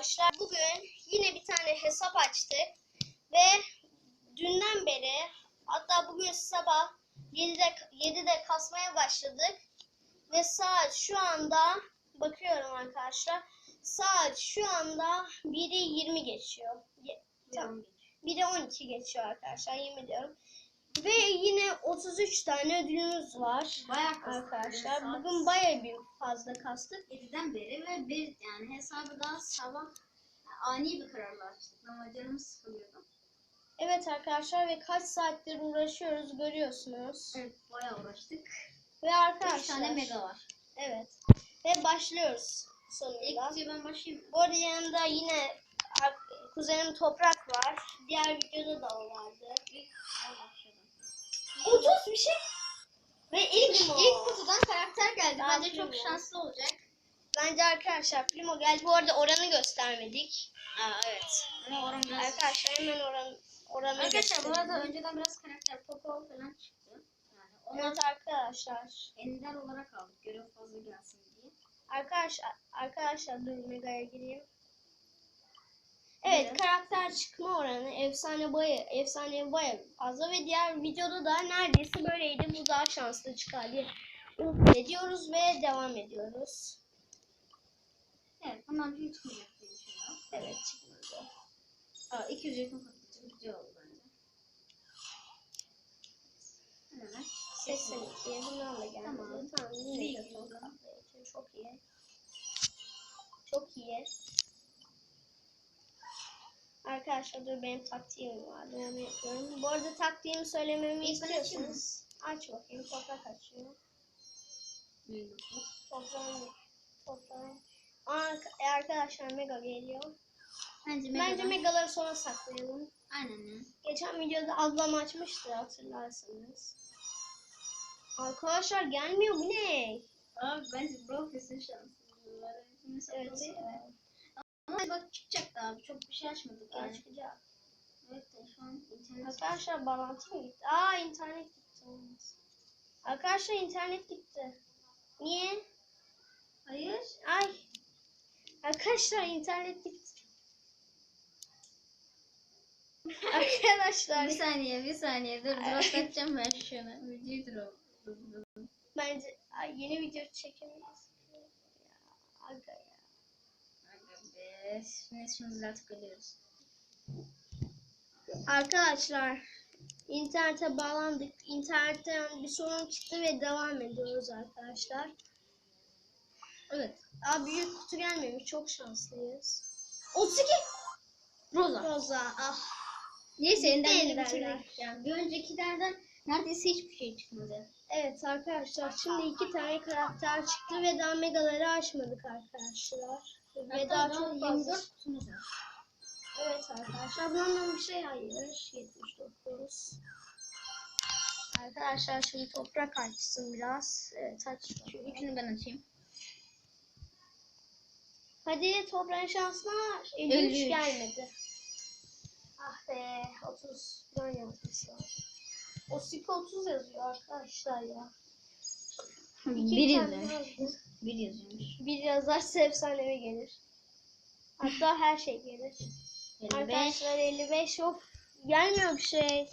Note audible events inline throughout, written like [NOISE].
Arkadaşlar bugün yine bir tane hesap açtık ve dünden beri hatta bugün sabah 7'de, 7'de kasmaya başladık ve saat şu anda bakıyorum arkadaşlar saat şu anda 1'i 20 geçiyor. Ye- Tam 1'i 12 geçiyor arkadaşlar yemin ediyorum. Ve yine 33 tane ödülümüz var Bayağı kastık. arkadaşlar. Saat Bugün bayağı bir fazla kastık. 7'den beri ve bir yani hesabı daha sabah ani bir kararla açtık. Ama canımız sıkılıyordu. Evet arkadaşlar ve kaç saattir uğraşıyoruz görüyorsunuz. Evet bayağı uğraştık. Ve arkadaşlar 3 tane mega var. Evet. Ve başlıyoruz İlk sonunda. kutuya ben başlayayım? Bu arada yanında yine kuzenim Toprak var. Diğer videoda da o vardı. İlk. 30 bir şey. Ve ilk, Primo. ilk kutudan karakter geldi. Ben Bence çok şanslı olacak. Bence arkadaşlar Primo geldi. Bu arada oranı göstermedik. Aa evet. Ama oran biraz... Arkadaşlar hemen oran, oranı Arkadaşlar bu arada önceden biraz karakter Poco falan çıktı. Yani Evet arkadaşlar. ender olarak aldık. Görev fazla gelsin diye. Arkadaşlar, arkadaşlar dur Mega'ya gireyim. Evet, Evet. karakter çıkma oranı efsane baya efsane baya fazla ve diğer videoda da neredeyse böyleydi. Bu daha şanslı çıkar diye umut ediyoruz ve devam ediyoruz. Evet bundan bir çıkmayacak diye düşünüyorum. Evet çıkmadı. Aa 200 yakın patlıcı güzel oldu bence. Evet. 82 bunlarla geldi. Tamam. Tamam. Yine çok iyi. Çok iyi. Çok iyi. Arkadaşlar dur benim taktiğim vardı onu yapıyorum. Bu arada taktiğimi söylememi İlk istiyorsanız aç bakayım toprak açıyor. Toprağın toprağın. Aa, arkadaşlar mega geliyor. Bence Bence Mega'dan- megaları sonra saklayalım. Aynen ya. Geçen videoda ablam açmıştı hatırlarsanız. Arkadaşlar gelmiyor bu ne? Abi bence Brawl kesin şanslı. Evet. Ama bak abi. Çok bir şey açmadık Yani. çıkacak. Evet de şu an internet Arkadaşlar bağlantı mı gitti? Aa internet gitti. Arkadaşlar internet gitti. Niye? Hayır. Ay. Arkadaşlar internet gitti. Arkadaşlar Bir saniye bir saniye dur atlatacağım ben şunu. Videoyu dur. bence ay, yeni video çekemeyiz. Ya, aga ya. Şunu düzeltip geliyoruz. Arkadaşlar internete bağlandık. İnternetten bir sorun çıktı ve devam ediyoruz arkadaşlar. Evet. Aa büyük kutu gelmemiş. Çok şanslıyız. 32 Rosa. Roza. Ah. Neyse elinden bitirdik. Yani bir öncekilerden neredeyse hiçbir şey çıkmadı. Evet arkadaşlar şimdi iki tane karakter çıktı ve daha megaları açmadık arkadaşlar. Ve daha çok fazla. 24 kutumuz var. Evet arkadaşlar bundan bir şey hayır. 79. Arkadaşlar şimdi toprak açsın biraz. Evet aç. Şu üçünü ben açayım. Hadi toprağın şansına 53 53. gelmedi. Ah be 30 falan yazmışlar. O sip 30 yazıyor arkadaşlar ya. İki Bir yazıyormuş. Bir yazıyormuş. Bir yazarsa efsanevi gelir. Hatta her şey gelir. 55. Arkadaşlar 55 of gelmiyor bir şey.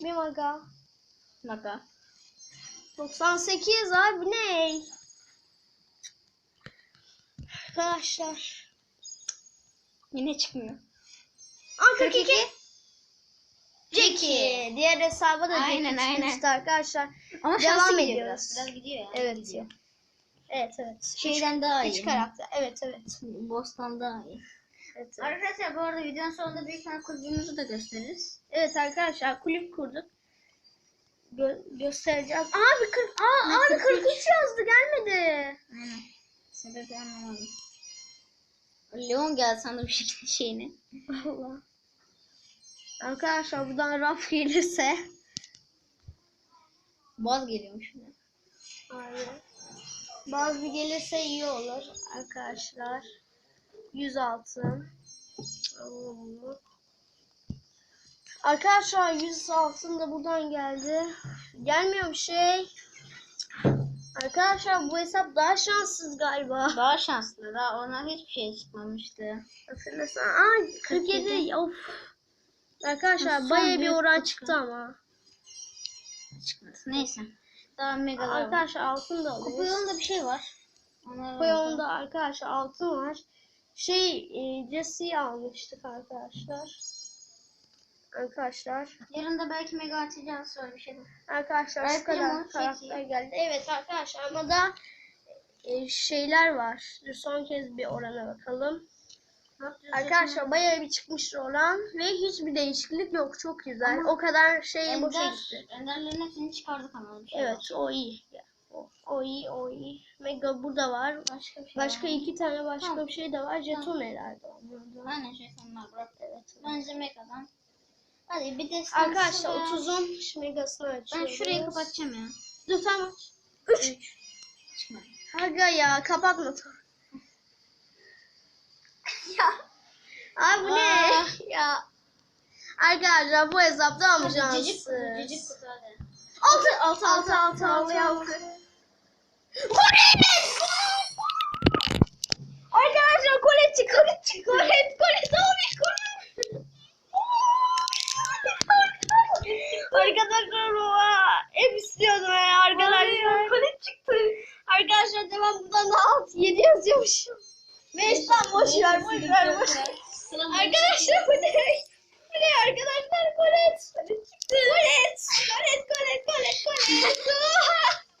Bir maga. Maka. 98 abi ne? Arkadaşlar. Yine çıkmıyor. Aa 42. Jackie. Diğer hesaba da Aynen, Jackie aynen. çıkmıştı arkadaşlar. Ama Devam şansı gidiyor ediyoruz. biraz. Biraz gidiyor ya. Evet. Gidiyor. Evet evet. Şeyden daha iyi. Hiç karakter. Evet evet. Bostan daha iyi. Evet, evet. Arkadaşlar bu arada videonun sonunda büyük tane kulübümüzü de gösteririz. Evet arkadaşlar kulüp kurduk. Gö- göstereceğiz. Abi 40 Aa, abi 43 yazdı gelmedi. Aynen. Sebebi anlamadım. Leon geldi sandım bir şekilde şeyini. [LAUGHS] Allah. Arkadaşlar buradan raf gelirse. Baz geliyormuş. Aynen. Bazı gelirse iyi olur arkadaşlar. 106. Arkadaşlar 106 da buradan geldi. Gelmiyor bir şey. Arkadaşlar bu hesap daha şanssız galiba. Daha şanslı. Daha ona hiçbir şey çıkmamıştı. Hatırlasana. Aa 47. Of. Arkadaşlar bayağı bir oran çıktı ama. Çıkmadı. Neyse. Daha var. Arkadaşlar altın da Kupa alıyoruz. yolunda bir şey var. Kupa yolunda arkadaşlar altın var. Şey e, Jesse'yi almıştık arkadaşlar. Arkadaşlar. Yarın da belki mega açacağız sonra bir şey. Arkadaşlar şu Belki kadar ama karakter geldi. Evet arkadaşlar ama da e, şeyler var. Dur son kez bir orana bakalım. Arkadaşlar bayağı bir çıkmış oran ve hiçbir değişiklik yok. Çok güzel. Ama o kadar şey boşa Ender, gitti. Enderlerin hepsini çıkardık ama bir şey Evet var. o iyi. O, o iyi o iyi. Mega burada var. Başka bir şey Başka var. iki tane başka Tamam. bir şey de var. Jeton herhalde onlarda. Aynen şey sonlar bırak. Evet. Bence megadan. Hadi bir de Arkadaşlar 30'un şu megasını Ben açıyoruz. şurayı kapatacağım ya. Dur tamam. 3. Çıkmadı. Aga ya kapatma. [LAUGHS] ya. Abi bu ne? Ya. Arkadaşlar bu hesapta almayacağız. Cicik kutu, cicik kutu hadi. Altı, altı, altı, altı, altı, altı. Kolet! Boş ver. Arkadaşlar bu ne? Bu ne arkadaşlar? Kolet. Çıktı. Kolet. Kolet, kolet, kolet, kolet.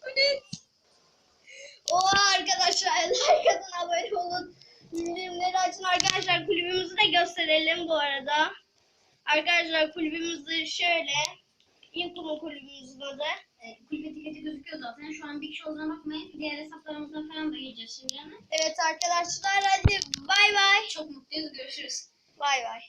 Kolet. [LAUGHS] Oha arkadaşlar like atın abone olun. Bildirimleri açın arkadaşlar kulübümüzü de gösterelim bu arada. Arkadaşlar kulübümüzü şöyle. Yıkımı kulübümüzün adı. Evet, kulüp etiketi gözüküyor zaten. Şu an bir kişi olduğuna bakmayın. Diğer hesaplarımızdan falan da gireceğiz şimdi. Yani. Evet arkadaşlar hadi bay bay. Çok mutluyuz. Görüşürüz. Bay bay.